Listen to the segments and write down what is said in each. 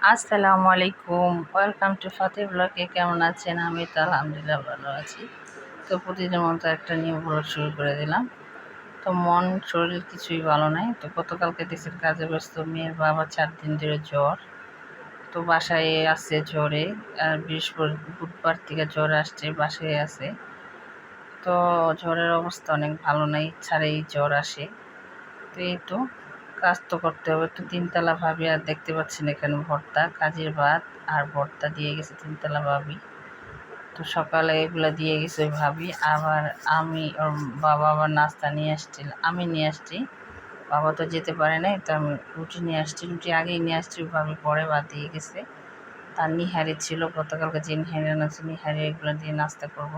আসসালামু আলাইকুম welcome to ফাতে ব্লগে কেমন আছেন? আমি তো আলহামদুলিল্লাহ ভালো আছি। তো প্রতিদিনের মতো একটা নিউ ব্লগ শুরু করে দিলাম। তো মন, শরীর কিছুই ভালো নাই। তো গতকালকে দেশের কাজে ব্যস্ত মেয়ের বাবা চার দিন ধরে জ্বর। তো বাসায় আসছে জ্বরে, আর বৃহস্পতি, বুধবার থেকে জ্বর আসছে, বাসায় আছে। তো জ্বরের অবস্থা অনেক ভালো নাই, ছাড়েই জ্বর আসে। তো এই তো কাজ তো করতে হবে। তো তিনতলা ভাবি আর দেখতে পাচ্ছেন এখানে ভর্তা, কাজের ভাত আর ভর্তা দিয়ে গেছে তিনতলা ভাবি। তো সকালে এগুলো দিয়ে গেছে ভাবি। আবার আমি ওর বাবা আবার নাস্তা নিয়ে আসছিল, আমি নিয়ে আসছি। বাবা তো যেতে পারে নাই, তো আমি রুটি নিয়ে আসছি। রুটি আগেই নিয়ে আসছি, ভাবি পরে ভাত দিয়ে গেছে। তার নিহারি ছিল, গতকালকে যে নিহারি আনাচ্ছে নিহারি এগুলো দিয়ে নাস্তা করব।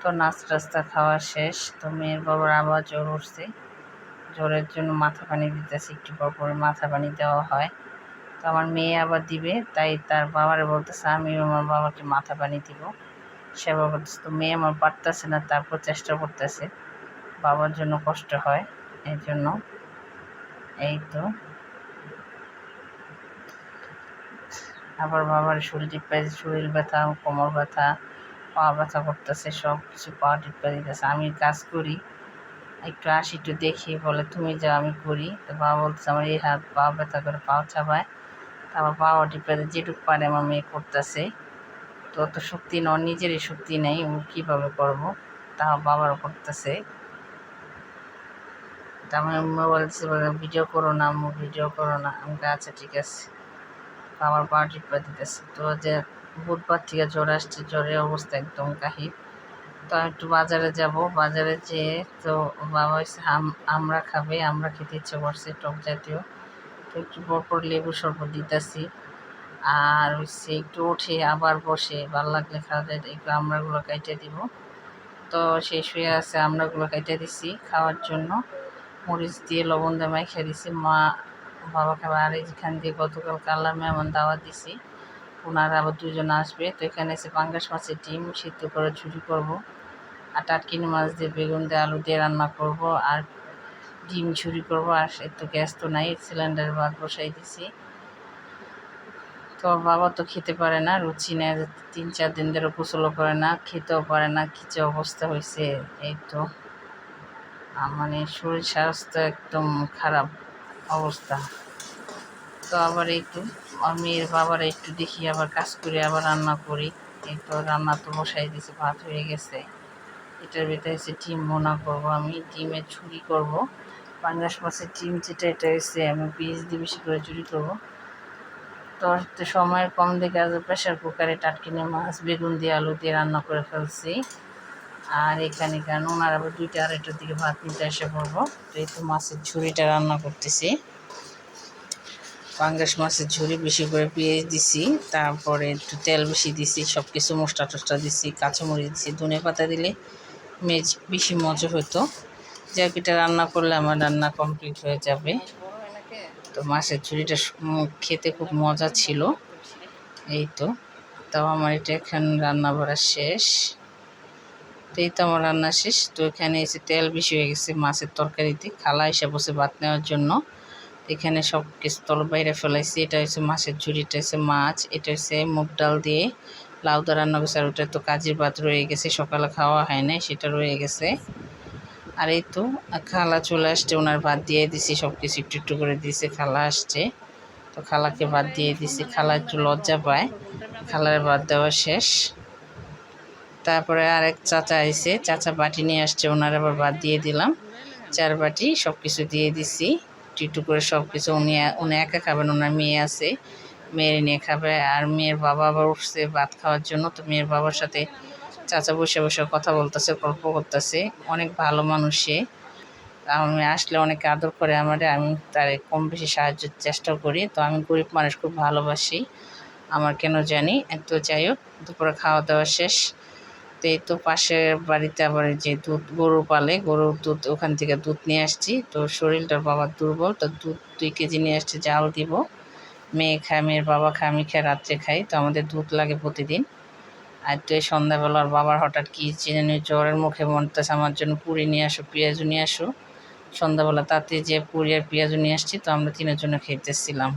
তো নাস্তা টাস্তা খাওয়া শেষ, তো মেয়ের বাবার আবার জ্বর উঠছে। জ্বরের জন্য মাথা পানি দিতেছি, একটু পর পর মাথা পানি দেওয়া হয়। তো আমার মেয়ে আবার দিবে, তাই তার বাবারে বলতেছে আমি আমার বাবাকে মাথা পানি দিব। সেবা করতেছে তো মেয়ে আমার পারতেছে না, তারপর চেষ্টা করতেছে। বাবার জন্য কষ্ট হয়, এই জন্য। এই তো। আবার বাবার শরীর টিপা শরীর ব্যথা, কোমর ব্যথা, পা ব্যথা করতেছে সব কিছু পা টিপা দিতেছে। আমি কাজ করি একটু আসি, একটু দেখি, বলে, তুমি যা আমি করি তো বাবা বলতেছে, আমার এই হাত পা ব্যথা করে পাও চাপায় তারপর পাওয়া টিপে যেটুকু পারে আমার মেয়ে করতেছে। তো অত শক্তি নয় নিজেরই শক্তি নেই ও কীভাবে করব? তা বাবার করতেছে। তা আমি বলতেছে ভিডিও করো না আমি ভিডিও করো না। আমি আচ্ছা ঠিক আছে। আমার পা টিপা দিতেছে তো যে বুধবার থেকে জ্বর আসছে, জ্বরের অবস্থা একদম কাহিল। তো একটু বাজারে যাব। বাজারে যেয়ে তো বাবা আমরা খাবে, আমরা খেতে ইচ্ছে করছে টক জাতীয়। তো একটু পরপর লেবু শরবত দিতেছি। আর হচ্ছে একটু উঠে আবার বসে, ভালো লাগলে খাওয়া যায়, একটু আমরাগুলো কাইটে দিব। তো সেই শুয়ে আছে আমরাগুলো কাইটে দিছি খাওয়ার জন্য। মরিচ দিয়ে লবণ দিয়ে মাইখে দিছি। মা বাবা খাবার আর এখান দিয়ে গতকাল কালার মেমন দাওয়া দিছি, ওনারা আবার দুজন আসবে। তো এখানে এসে পাঙ্গাস মাছের ডিম, সিদ্ধ করে ঝুড়ি করব। আর টাটকিনি মাছ দিয়ে বেগুন দিয়ে আলু দিয়ে রান্না করব আর ডিম ঝুরি করব। আর একটু গ্যাস তো নাই সিলিন্ডার ভাত বসাই দিছি। তো বাবা তো খেতে পারে না, রুচি নেয় তিন, চার দিন ধরে গোসলও করে না, খেতেও পারে না, কী যে অবস্থা হয়েছে এই তো। মানে শরীর স্বাস্থ্য একদম খারাপ অবস্থা। তো আবার একটু মেয়ের বাবার একটু দেখি, আবার কাজ করে আবার রান্না করি। এই তো রান্না তো বসাই দিয়েছি ভাত হয়ে গেছে। এটার ভিতরে হচ্ছে ডিম বোনা করব, আমি ডিমের ছুরি করব। পাঙ্গাস মাছের ডিম যেটা, এটা হচ্ছে আমি পিস দিয়ে বেশি করে চুরি করব। তো সময়ের কম দেখে আজ প্রেশার কুকারে টাটকিনে মাছ, বেগুন দিয়ে আলু দিয়ে রান্না করে ফেলছি। আর এখানে কেন, ওনার আবার দুইটা আড়াইটার দিকে ভাত নিতে এসে পড়ব। তো এই তো মাছের ঝুড়িটা রান্না করতেছি। পাঙ্গাস মাছের ঝুড়ি বেশি করে পেঁয়াজ দিছি, তারপরে একটু তেল বেশি দিছি সব কিছু মশলা টসলা দিছি, কাঁচামরিচ দিছি, ধনে পাতা দিলে মেজ বেশি মজা হতো। যাক, এটা রান্না করলে আমার রান্না কমপ্লিট হয়ে যাবে। তো মাছের ঝুড়িটা খেতে খুব মজা ছিল। এই তো, তাও আমার এটা এখানে রান্না ভরা শেষ। তো এই তো আমার রান্না শেষ। তো এখানে এসে তেল বেশি হয়ে গেছে মাছের তরকারিতে। খালা এসে বসে ভাত নেওয়ার জন্য। এখানে সব কিছু তল বাইরে ফেলাইছি। এটা হচ্ছে মাছের ঝুড়ি, এটা হচ্ছে মাছ, এটা হচ্ছে মুগ ডাল দিয়ে লাউ দা রান্না করছে, আর ওটা তো কাজের ভাত রয়ে গেছে, সকালে খাওয়া হয় নাই, সেটা রয়ে গেছে। আর এই তো খালা চলে আসছে, ওনার ভাত দিয়ে দিছি সব কিছু একটু একটু করে দিয়েছে খালা আসছে। তো খালাকে ভাত দিয়ে দিছি, খালা একটু লজ্জা পায়, খালার ভাত দেওয়া শেষ। তারপরে আরেক চাচা আইসে চাচা বাটি নিয়ে আসছে, ওনার আবার ভাত দিয়ে দিলাম। চার বাটি সব কিছু দিয়ে দিছি। একটু একটু করে সব কিছু উনি উনি একা খাবেন, ওনার মেয়ে আছে, মেয়ের নিয়ে খাবে, আর মেয়ের বাবা আবার উঠছে ভাত খাওয়ার জন্য, তো মেয়ের বাবার সাথে চাচা বসে বসে কথা বলতেছে, গল্প করতেছে, অনেক ভালো মানুষ সে। আমি আসলে অনেক আদর করে আমার, আমি তার কম বেশি সাহায্যের চেষ্টা করি, তো আমি গরিব মানুষ, খুব ভালোবাসি, আমার কেন জানি। তো যাই হোক, দুপুরে খাওয়া দাওয়া শেষ। তো এই তো পাশের বাড়িতে আবার যে দুধ গরু পালে, গরুর দুধ ওখান থেকে দুধ নিয়ে আসছি। তো শরীরটার বাবার দুর্বল, তো দুধ দুই কেজি নিয়ে আসছে, জাল দিব। মেয়ে খায়, মেয়ের বাবা খায়, আমি খাই রাত্রে খাই, তো আমাদের দুধ লাগে প্রতিদিন। আর তো এই সন্ধ্যাবেলা ওর বাবার হঠাৎ কী চিনে জ্বরের মুখে মনতেছে আমার জন্য পুরি নিয়ে আসো পেঁয়াজু নিয়ে আসো। সন্ধ্যাবেলা তাতে যে পুরি আর পেঁয়াজু নিয়ে আসছি, তো আমরা তিনের জন্য খেতেছিলাম।